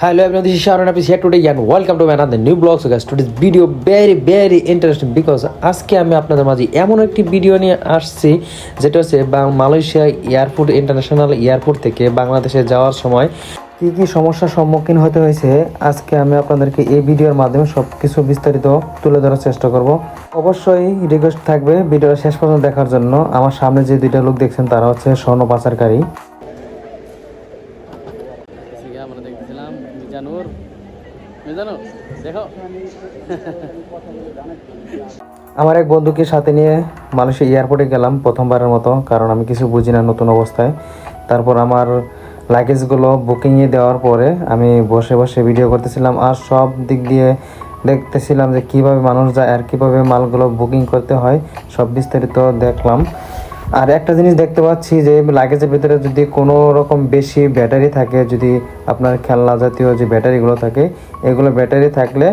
Hello everyone, this is Sharon Apis here today and welcome to another new blog. So guys, today's video very very interesting because আজকে আমি আপনাদের মাঝে এমন একটি video নিয়ে আসছি যেটা হচ্ছে মালয়েশিয়া এয়ারপোর্ট ইন্টারন্যাশনাল এয়ারপোর্ট থেকে বাংলাদেশে যাওয়ার সময় কী কী সমস্যার সম্মুখীন হতে হয়েছে আজকে আমি আপনাদেরকে এই ভিডিওর মাধ্যমে সব কিছু বিস্তারিত তুলে ধরার চেষ্টা করব। অবশ্যই রিকোয়েস্ট থাকবে ভিডিওটা শেষ পর্যন্ত দেখার জন্য। আমার সামনে যে দুইটা লোক দেখছেন তারা হচ্ছে স্বর্ণ পাচারকারী থেকে আমরা দেখতেছিলাম মিজানুর মিজানুর দেখো। আমার এক বন্ধুকে সাথে নিয়ে মালয়েশিয়া এয়ারপোর্টে গেলাম প্রথমবারের মতো, কারণ আমি কিছু বুঝি না নতুন অবস্থায়। তারপর আমার লাগেজগুলো বুকিংয়ে দেওয়ার পরে আমি বসে বসে ভিডিও করতেছিলাম আর সব দিক দিয়ে দেখতেছিলাম যে কীভাবে মানুষ যায় আর কীভাবে মালগুলো বুকিং করতে হয়, সব বিস্তারিত দেখলাম। আর একটা জিনিস দেখতে পাচ্ছি যে লাগেজের ভিতরে যদি কোনো রকম বেশি ব্যাটারি থাকে, যদি আপনার খেলনা জাতীয় যে ব্যাটারিগুলো থাকে, এগুলো ব্যাটারি থাকলে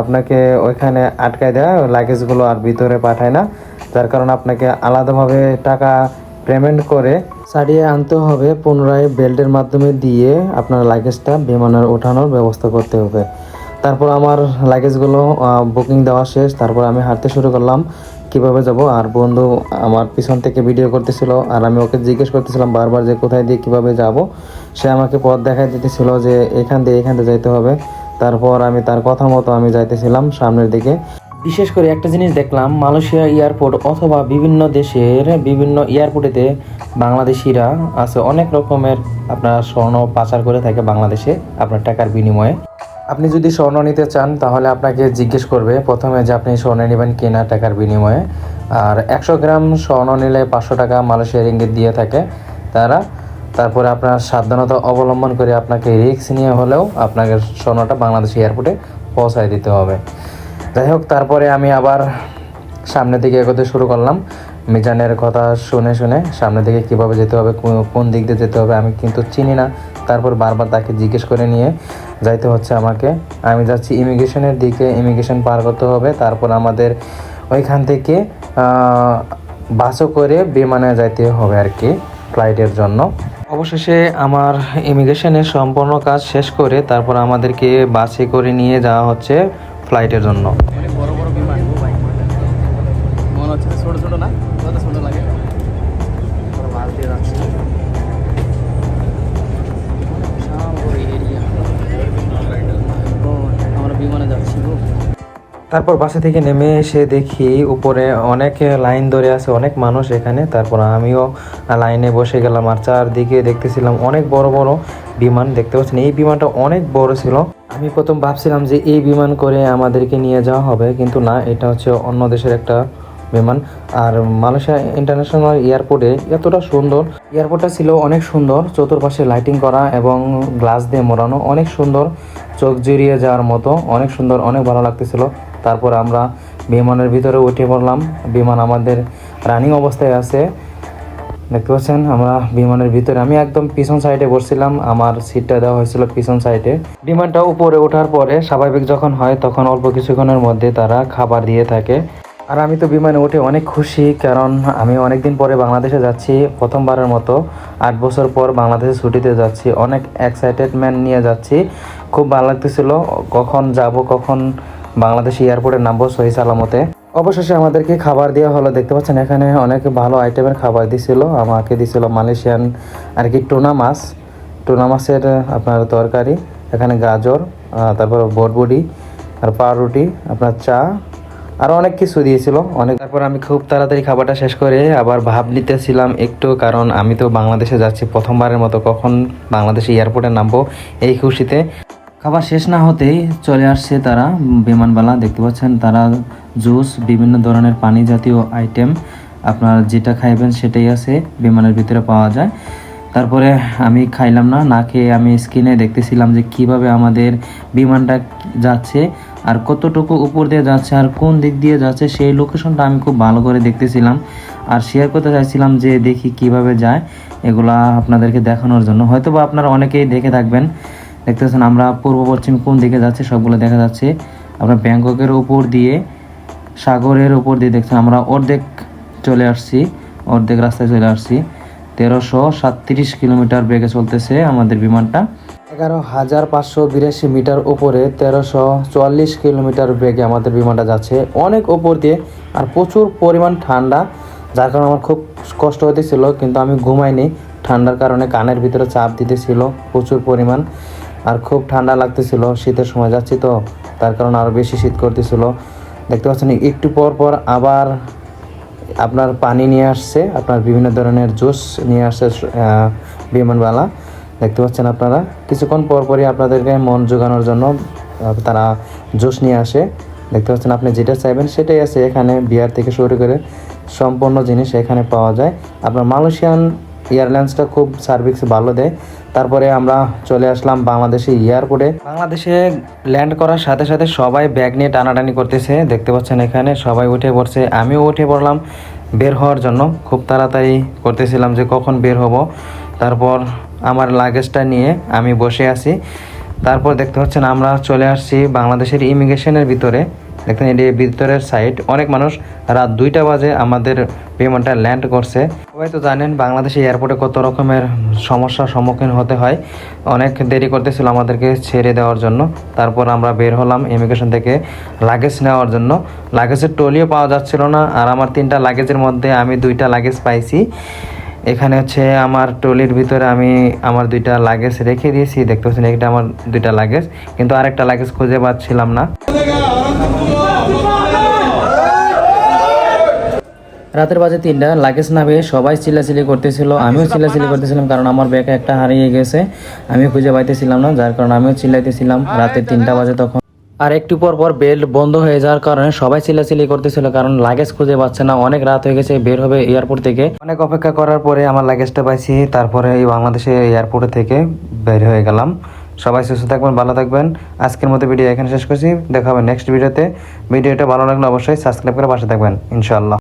আপনাকে ওইখানে আটকায় দেয় লাগেজগুলো আর ভিতরে পাঠায় না। যার কারণে আপনাকে আলাদাভাবে টাকা পেমেন্ট করে সারিয়ে আনতে হবে, পুনরায় বেল্টের মাধ্যমে দিয়ে আপনার লাগেজটা বিমানের ওঠানোর ব্যবস্থা করতে হবে। তারপর আমার লাগেজগুলো বুকিং দেওয়া শেষ, তারপর আমি হাঁটতে শুরু করলাম। কীভাবে যাব? আর বন্ধু, আমার পিছন থেকে ভিডিও করতেছিল, আর আমি ওকে জিজ্ঞেস করতেছিলাম বারবার যে কোথায় দিয়ে কীভাবে যাব। সে আমাকে পথ দেখাই দিতেছিল যে এখান দিয়ে এখান দিয়ে যাইতে হবে। তারপর আমি তার কথা মতো আমি যাইতেছিলাম সামনের দিকে। বিশেষ করে একটা জিনিস দেখলাম, মালয়েশিয়া এয়ারপোর্ট অথবা বিভিন্ন দেশের বিভিন্ন এয়ারপোর্টেতে বাংলাদেশিরা আছে, অনেক রকমের আপনার স্বর্ণ পাচার করে থাকে বাংলাদেশে আপনার টাকার বিনিময়ে। আপনি যদি স্বর্ণ নিতে চান, তাহলে আপনাকে জিজ্ঞেস করবে। প্রথমে যে আপনি স্বর্ণ নেবেন কিনা টাকার বিনিময়ে। আর একশো গ্রাম স্বর্ণ নিলে পাঁচশো টাকা মালয়েশিয়ার ইঙ্গিত দিয়ে থাকে তারা। তারপরে আপনার সাবধানতা অবলম্বন করে আপনাকে রিস্ক নিয়ে হলেও আপনাকে স্বর্ণটা বাংলাদেশ এয়ারপোর্টে পৌঁছায় দিতে হবে। যাই হোক, তারপরে আমি আবার সামনের দিকে এগোতে শুরু করলাম। মিজানের কথা শুনে শুনে সামনের দিকে কীভাবে যেতে হবে কোন দিক দিয়ে যেতে হবে আমি কিন্তু চিনি না। তারপর বারবার তাকে জিজ্ঞেস করে নিয়ে যাইতে হচ্ছে আমাকে। আমি যাচ্ছি ইমিগ্রেশনের দিকে, ইমিগ্রেশন পার করতে হবে। তারপর আমাদের ওইখান থেকে বাসও করে বিমানে যাইতে হবে আর কি ফ্লাইটের জন্য। অবশেষে আমার ইমিগ্রেশনের সম্পূর্ণ কাজ শেষ করে তারপর আমাদেরকে বাসে করে নিয়ে যাওয়া হচ্ছে ফ্লাইটের জন্য। তারপর বাসে থেকে নেমে এসে দেখি উপরে অনেক লাইন ধরে আছে, অনেক মানুষ এখানে। তারপর আমিও লাইনে বসে গেলাম আর চারদিকে দেখতেছিলাম অনেক বড় বড় বিমান দেখতে পাচ্ছেন। এই বিমানটা অনেক বড় ছিল। আমি প্রথম ভাবছিলাম যে এই বিমান করে আমাদেরকে নিয়ে যাওয়া হবে, কিন্তু না, এটা হচ্ছে অন্য দেশের একটা বিমান। আর মালয়েশিয়া ইন্টারন্যাশনাল এয়ারপোর্টে এতটা সুন্দর। এয়ারপোর্টটা ছিল অনেক সুন্দর, চতুর্পাশে লাইটিং করা এবং গ্লাস দিয়ে মোড়ানো। অনেক সুন্দর, চোখ জুড়িয়ে যাওয়ার মতো, অনেক সুন্দর, অনেক ভালো লাগতেছিল। তারপর আমরা বিমানের ভিতরে উঠে পড়লাম। বিমান আমাদের রানিং অবস্থায় আছে। দেখতে পাচ্ছেন, আমরা বিমানের ভিতরে, আমি একদম পিছন সাইডে বসছিলাম। আমার সিটটা দেওয়া হয়েছিল পিছন সাইডে বিমানটা উপরে ওঠার পরে স্বাভাবিক যখন হয়, তখন অল্প কিছুক্ষণের মধ্যে তারা খাবার দিয়ে থাকে। আর আমি তো বিমানে উঠে অনেক খুশি, কারণ আমি অনেকদিন পরে বাংলাদেশে যাচ্ছি, প্রথমবারের মতো। আট বছর পর বাংলাদেশে ছুটিতে যাচ্ছি, অনেক এক্সাইটেডমেন্ট নিয়ে যাচ্ছি। খুব ভালো লাগতেছিল, কখন যাব, কখন বাংলাদেশ এয়ারপোর্টে নামবো সহি সালামতে। অবশেষে আমাদেরকে খাবার দেওয়া হলো। দেখতে পাচ্ছেন, এখানে অনেক ভালো আইটেমের খাবার দিছিল। আমাকে দিছিল মালয়েশিয়ান আর কি টুনা মাছ। টুনা মাছের, আপনার তরকারি, এখানে গাজর তারপর বটবুডি আর পাউরুটি, আপনার চা আরও অনেক কিছু দিয়েছিল। অনেক তারপর আমি খুব তাড়াতাড়ি খাবারটা শেষ করে আবার ভাব নিতেছিলাম একটু, কারণ আমি তো বাংলাদেশে যাচ্ছি প্রথমবারের মতো। কখন বাংলাদেশে এয়ারপোর্টে নামবো এই খুশিতে। খাবার শেষ না হতেই চলে আসছে তারা বিমানবালা, দেখতে পাচ্ছেন তারা জুস, বিভিন্ন ধরনের পানি জাতীয় আইটেম আপনার যেটা খাইবেন সেটাই আছে, বিমানের ভিতরে পাওয়া যায়। তারপরে আমি খাইলাম না না খেয়ে আমি স্ক্রিনে দেখতেছিলাম যে কীভাবে আমাদের বিমানটা যাচ্ছে আর কতটুকু উপর দিয়ে যাচ্ছে আর কোন দিক দিয়ে যাচ্ছে, সেই লোকেশনটা আমি খুব ভালো করে দেখতেছিলাম আর শেয়ার করতে চাইছিলাম যে দেখি কীভাবে যায়, এগুলা আপনাদেরকে দেখানোর জন্য। হয়তো বা আপনারা অনেকেই দেখে থাকবেন। দেখতেছেন, আমরা পূর্ব, পশ্চিম কোন দিকে যাচ্ছে সবগুলো দেখা যাচ্ছে। আমরা ব্যাংককের উপর দিয়ে, সাগরের উপর দিয়ে দেখছেন, আমরা অর্ধেক চলে আসছি, অর্ধেক রাস্তায় চলে আসছি। তেরোশো সাতত্রিশ কিলোমিটার বেগে চলতেছে আমাদের বিমানটা। এগারো হাজার পাঁচশো বিরাশি মিটার উপরে তেরোশো চুয়াল্লিশ কিলোমিটার বেগে আমাদের বিমানটা যাচ্ছে। অনেক উপর দিয়ে, আর প্রচুর পরিমাণ ঠান্ডা, যার কারণে আমার খুব কষ্ট হতেছিল, কিন্তু আমি ঘুমাইনি। ঠান্ডার কারণে কানের ভিতরে চাপ দিতেছিল প্রচুর পরিমাণ। আর খুব ঠান্ডা লাগতেছিল, শীতের সময় যাচ্ছি তো, তার কারণে আরও বেশি শীত করতেছিল। দেখতে পাচ্ছেন, একটু পর পর আবার আপনার পানি নিয়ে আসছে, আপনার বিভিন্ন ধরনের জুস নিয়ে আসছে বিমানবালা দেখতে পাচ্ছেন আপনারা, কিছুক্ষণ পর পরই আপনাদেরকে মন জোগানোর জন্য তারা জুস নিয়ে আসে। দেখতে পাচ্ছেন, আপনি যেটা চাইবেন সেটাই আছে, এখানে বিয়ার থেকে শুরু করে সম্পূর্ণ জিনিস এখানে পাওয়া যায়। আপনার মালয়েশিয়ান এয়ারলাইন্সটা খুব সার্ভিস ভালো দেয়। তারপরে আমরা চলে আসলাম বাংলাদেশে এয়ারপোর্টে। বাংলাদেশে ল্যান্ড করার সাথে সাথে সবাই ব্যাগ নিয়ে টানাটানি করতেছে। দেখতে পাচ্ছেন এখানে সবাই উঠে পড়ছে। আমিও উঠে পড়লাম বের হওয়ার জন্য। খুব তাড়াতাড়ি করতেছিলাম যে কখন বের হব। তারপর আমার লাগেজটা নিয়ে আমি বসে আছি। তারপর দেখতে পাচ্ছেন আমরা চলে আসছি বাংলাদেশের ইমিগ্রেশনের ভিতরে। দেখেন এটি ভিতরের সাইড অনেক মানুষ রাত দুইটা বাজে আমাদের বিমানটা ল্যান্ড করছে। সবাই তো জানেন বাংলাদেশে এয়ারপোর্টে কত রকমের সমস্যার সম্মুখীন হতে হয়। অনেক দেরি করতেছিল আমাদেরকে ছেড়ে দেওয়ার জন্য। তারপর আমরা বের হলাম ইমিগ্রেশন থেকে লাগেজ নেওয়ার জন্য। লাগেজের টলিও পাওয়া যাচ্ছিল না। আর আমার তিনটা লাগেজের মধ্যে আমি দুইটা লাগেজ পাইছি। এখানে হচ্ছে আমার ট্রলির ভিতরে আমি আমার দুইটা লাগেজ রেখে দিয়েছি, দেখতে পাচ্ছেন এটা আমার দুইটা লাগেজ কিন্তু আরেকটা লাগেজ খুঁজে পাচ্ছিলাম না। রাতের বাজে তিনটা লাগেজ না পেয়ে সবাই চিল্লাচিলি করতেছিল, আমিও চিল্লাচিলি করতেছিলাম কারণ আমার ব্যাগ একটা হারিয়ে গেছে, আমিও খুঁজে পাইতেছিলাম না, যার কারণে আমিও চিল্লাইতেছিলাম। রাতে তিনটা বাজে তখন। আর একটু পর পর বেল্ট বন্ধ হয়ে যাওয়ার কারণে সবাই চিল্লাচিল্লি করতেছিল, কারণ লাগেজ খুঁজে পাচ্ছে না। অনেক রাত হয়ে গেছে, বের হবে এয়ারপোর্ট থেকে। অনেক অপেক্ষা করার পরে আমার লাগেজটা পাইছি, তারপরে এই বাংলাদেশে এয়ারপোর্ট থেকে বের হয়ে গেলাম। সবাই সুস্থ থাকবেন, ভালো থাকবেন। আজকের মতো ভিডিও এখানে শেষ করছি। দেখা হবে নেক্সট ভিডিওতে ভিডিওটা ভালো লাগলে অবশ্যই সাবস্ক্রাইব করে পাশে থাকবেন, ইনশাআল্লাহ।